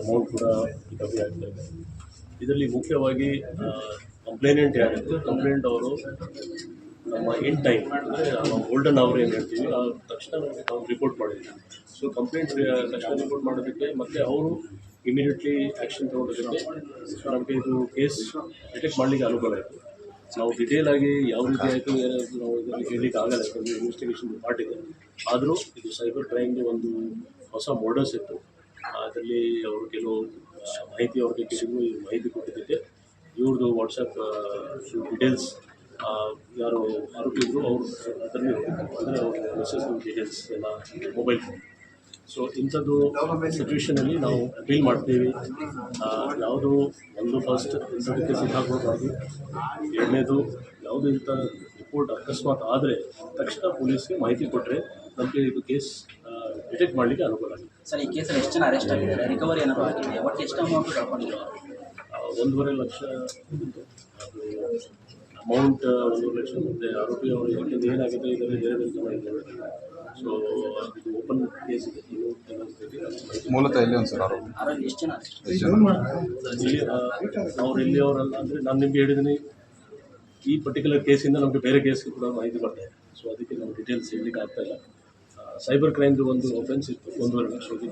Amount ಕೂಡ ಕಮ್ಮಿ ಆಗ್ತಾ ಇದೆ ಇದರಲ್ಲಿ ಮುಖ್ಯವಾಗಿ ಕಂಪ್ಲೇನೆಂಟ್ ಯಾರಿತ್ತು? ಕಂಪ್ಲೇಂಟ್ ಅವರು ನಮ್ಮ ಇನ್ ಟೈಮ್ ಅಂದರೆ ನಮ್ಮ ಗೋಲ್ಡನ್ ಅವರ್ ಏನು ಹೇಳ್ತೀವಿ, ಆ ತಕ್ಷಣ ನಾವು ರಿಪೋರ್ಟ್ ಮಾಡಿದ್ವಿ. ಸೊ ಕಂಪ್ಲೇಂಟ್ ತಕ್ಷಣ ರಿಪೋರ್ಟ್ ಮಾಡೋದಕ್ಕೆ ಮತ್ತು ಅವರು ಇಮಿಡಿಯೇಟ್ಲಿ ಆ್ಯಕ್ಷನ್ ತೊಗೊಳೋದಕ್ಕೆ ಸೊ ನಮಗೆ ಇದು ಕೇಸ್ ಡಿಟೆಕ್ಟ್ ಮಾಡಲಿಕ್ಕೆ ಅನುಕೂಲ ಆಯಿತು. ನಾವು ಡಿಟೇಲ್ ಆಗಿ ಯಾವ ರೀತಿ ಆಯಿತು ಏನಾಯಿತು ನಾವು ಇದರಲ್ಲಿ ಹೇಳಲಿಕ್ಕೆ ಆಗಲ್ಲ. ಯಾಕಂದರೆ ಇನ್ವೆಸ್ಟಿಗೇಷನ್ ಪಾರ್ಟ್ ಇದೆ ಆದರೂ ಇದು ಸೈಬರ್ ಕ್ರೈಮ್ಗೆ ಒಂದು ಹೊಸ ಮೋಡಲ್ಸ್ ಇತ್ತು. ಅದರಲ್ಲಿ ಅವರು ಕೆಲವು ಮಾಹಿತಿ ಅವ್ರಿಗೆ ಕೆಲವು ಮಾಹಿತಿ ಕೊಟ್ಟಿದ್ದೆ ಇವ್ರದ್ದು ವಾಟ್ಸಪ್ ಡೀಟೇಲ್ಸ್ ಯಾರು ಆರೋಪಿ ಇದ್ದರೂ ಅವ್ರು ಅದರಲ್ಲಿ ಅಂದರೆ ಅವ್ರ ಮೆಸೇಜ್ ಡೀಟೇಲ್ಸ್ ಎಲ್ಲ ಮೊಬೈಲ್ ಫೋನ್ ಸೊ ಇಂಥದ್ದು ಸಿಚುವೇಷನಲ್ಲಿ ನಾವು ಅಪೀಲ್ ಮಾಡ್ತೀವಿ. ಯಾವುದು ಒಂದು ಫಸ್ಟ್ ಇಂಥದಕ್ಕೆ ಸಿಕ್ಕಾಕೊಳ್ಬಾರ್ದು ಎರಡನೇದು ಯಾವುದು ಇಂಥ ರಿಪೋರ್ಟ್ ಅಕಸ್ಮಾತ್ ಆದರೆ ತಕ್ಷಣ ಪೊಲೀಸ್ಗೆ ಮಾಹಿತಿ ಕೊಟ್ಟರೆ ನಮಗೆ ಇದು ಕೇಸ್ ಡಿಟೆಕ್ಟ್ ಮಾಡಲಿಕ್ಕೆ ಅನುಕೂಲ ಆಗುತ್ತೆ. ಸರ್ ಈ ಕೇಸಲ್ಲಿ ಎಷ್ಟು ಜನ ಅರೆಸ್ಟ್ ಆಗಿದ್ದಾರೆ? ರಿಕವರಿ ಏನಾದರೂ ಆಗಿದೆ ಒಟ್ಟು ಎಷ್ಟು ಅಮೌಂಟ್ ಕಳ್ಕೊಂಡಿದ್ದಾರೆ ಆ, ಒಂದೂವರೆ ಲಕ್ಷ ಅಮೌಂಟ್ ಒಂದೂವರೆ ಲಕ್ಷ ಮತ್ತು ಆರೋಪಿ ಅವರು ಯಾಕೆಂದ್ರೆ ಏನಾಗಿದೆ ಇದರಲ್ಲಿ ಬೇರೆ ಬೇರೆ ಜನ ಸೊ ಇದು ಓಪನ್ ಕೇಸ್ ಇದೆ. ಮೂಲತಃ ಎಲ್ಲಿ ಒಂದು ಸರ್ ಆರೋಪ? ಎಷ್ಟು ಜನ? ಅರೆಸ್ಟ್ ಇಲ್ಲಿ ಅವ್ರು ಇಲ್ಲಿ ಅವರಲ್ಲ ಅಂದರೆ ನಾನು ನಿಮಗೆ ಹೇಳಿದ್ದೀನಿ ಈ ಪರ್ಟಿಕ್ಯುಲರ್ ಕೇಸಿಂದ ನಮಗೆ ಬೇರೆ ಕೇಸ್ ಕೂಡ ಮಾಹಿತಿ ಬರ್ತಾ ಇದೆ. ಸೊ ಅದಕ್ಕೆ ನಾವು ಡೀಟೇಲ್ಸ್ ಹೇಳಲಿಕ್ಕೆ ಆಗ್ತಾ ಇಲ್ಲ. ಸೈಬರ್ ಕ್ರೈಮ್ದು ಒಂದು ಒಫೆನ್ಸ್ ಇತ್ತು. ಒಂದೂವರೆ ಲಕ್ಷ ರೂಪಾಯಿ